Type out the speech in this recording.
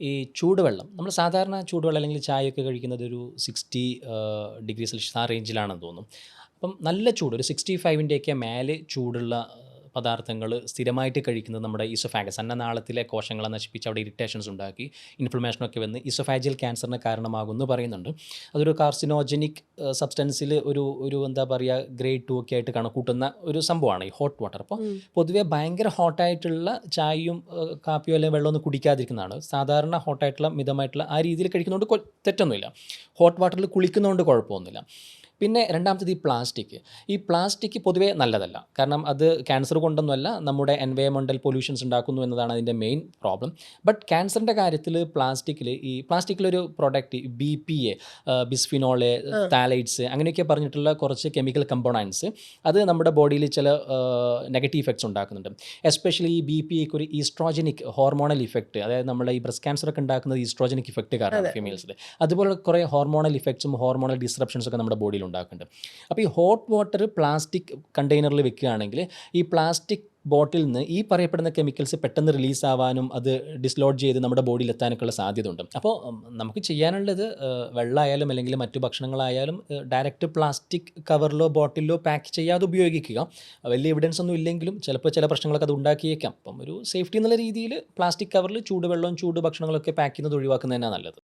ഈ ചൂടുവെള്ളം നമ്മൾ സാധാരണ ചൂടുവെള്ളം അല്ലെങ്കിൽ ചായയൊക്കെ കഴിക്കുന്നത് ഒരു സിക്സ്റ്റി ഡിഗ്രി സെൽഷ്യസ് ആ റേഞ്ചിലാണെന്ന് തോന്നുന്നു അപ്പം നല്ല ചൂട് ഒരു സിക്സ്റ്റി ഫൈവിന്റെയൊക്കെ മേലെ ചൂടുള്ള പദാർത്ഥങ്ങൾ സ്ഥിരമായിട്ട് കഴിക്കുന്നത് നമ്മുടെ ഇസോഫാഗസ് അന്നനാളത്തിലെ കോശങ്ങളെ നശിപ്പിച്ച് അവിടെ ഇറിറ്റേഷൻസ് ഉണ്ടാക്കി ഇൻഫ്ലമേഷനൊക്കെ വന്ന് ഇസോഫാജിയൽ ക്യാൻസറിന് കാരണമാകുമെന്ന് പറയുന്നുണ്ട്. അതൊരു കാർസിനോജനിക് സബ്സ്റ്റൻസിൽ ഒരു ഒരു എന്താ പറയുക ഗ്രേഡ് ടു ഒക്കെ ആയിട്ട് കണക്കൂട്ടുന്ന ഒരു സംഭവമാണ് ഈ ഹോട്ട് വാട്ടർ അപ്പോൾ പൊതുവേ ഭയങ്കര ഹോട്ടായിട്ടുള്ള ചായയും കാപ്പിയോ അല്ലെങ്കിൽ വെള്ളമൊന്നും കുടിക്കാതിരിക്കുന്നതാണ്. സാധാരണ ഹോട്ടായിട്ടുള്ള മിതമായിട്ടുള്ള ആ രീതിയിൽ കഴിക്കുന്നതുകൊണ്ട് തെറ്റൊന്നുമില്ല. ഹോട്ട് വാട്ടറിൽ കുളിക്കുന്നതുകൊണ്ട് കുഴപ്പമൊന്നുമില്ല. പിന്നെ രണ്ടാമത്തത് ഈ പ്ലാസ്റ്റിക്. ഈ പ്ലാസ്റ്റിക് പൊതുവേ നല്ലതല്ല. കാരണം അത് ക്യാൻസർ കൊണ്ടൊന്നുമല്ല നമ്മുടെ എൻവയോൺമെന്റൽ പൊല്യൂഷൻസ് ഉണ്ടാക്കുന്നു എന്നതാണ് അതിന്റെ മെയിൻ പ്രോബ്ലം ബട്ട് ക്യാൻസറിന്റെ കാര്യത്തിൽ പ്ലാസ്റ്റിക്കിൽ ഈ പ്ലാസ്റ്റിക്കിലൊരു product B P A bisphenol phthalates അങ്ങനെയൊക്കെ പറഞ്ഞിട്ടുള്ള കുറച്ച് കെമിക്കൽ കമ്പോണൻസ് അത് നമ്മുടെ ബോഡിയിൽ ചില നെഗറ്റീവ് ഇഫക്ട്സ് ഉണ്ടാക്കുന്നുണ്ട്. എസ്പെഷ്യലി ഈ ബി പി എക്ക് ഒരു ഈസ്ട്രോജനിക് ഹോർമോണൽ ഇഫക്റ്റ് അതായത് നമ്മുടെ ഈ ബ്രസ്റ്റ് ക്യാൻസർ ഒക്കെ ഉണ്ടാക്കുന്നത് ഈസ്ട്രോജനിക് ഇഫക്റ്റ് കാരണം ഫീമെയിൽസിൽ അതുപോലെ കുറേ ഹോർമോണൽ ഇഫക്ട്സും ഹോർമോണൽ ഡിസ്റപ്ഷൻസ് ഒക്കെ നമ്മുടെ ബോഡിയിൽ ഉണ്ടാക്കുന്നുണ്ട്. അപ്പോൾ ഈ ഹോട്ട് വാട്ടർ പ്ലാസ്റ്റിക് കണ്ടെയ്നറിൽ വെക്കുകയാണെങ്കിൽ ഈ പ്ലാസ്റ്റിക് ബോട്ടിൽ നിന്ന് ഈ പറയപ്പെടുന്ന കെമിക്കൽസ് പെട്ടെന്ന് റിലീസ് ആവാനും അത് ഡിസ്ലോഡ് ചെയ്ത് നമ്മുടെ ബോഡിയിൽ എത്താനൊക്കെയുള്ള സാധ്യത ഉണ്ട് അപ്പോൾ നമുക്ക് ചെയ്യാനുള്ളത് വെള്ളമായാലും അല്ലെങ്കിൽ മറ്റു ഭക്ഷണങ്ങളായാലും ഡയറക്റ്റ് പ്ലാസ്റ്റിക് കവറിലോ ബോട്ടിലോ പാക്ക് ചെയ്യാതെ ഉപയോഗിക്കുക. വലിയ എവിഡൻസ് ഒന്നും ഇല്ലെങ്കിലും ചിലപ്പോൾ ചില പ്രശ്നങ്ങളൊക്കെ അത് ഉണ്ടാക്കിയേക്കാം. അപ്പം ഒരു സേഫ്റ്റി എന്നുള്ള രീതിയിൽ പ്ലാസ്റ്റിക് കവറിൽ ചൂടുവെള്ളവും ചൂട് ഭക്ഷണങ്ങളൊക്കെ പാക്ക് ചെയ്യുന്നത് ഒഴിവാക്കുന്നതന്നെ നല്ലത്.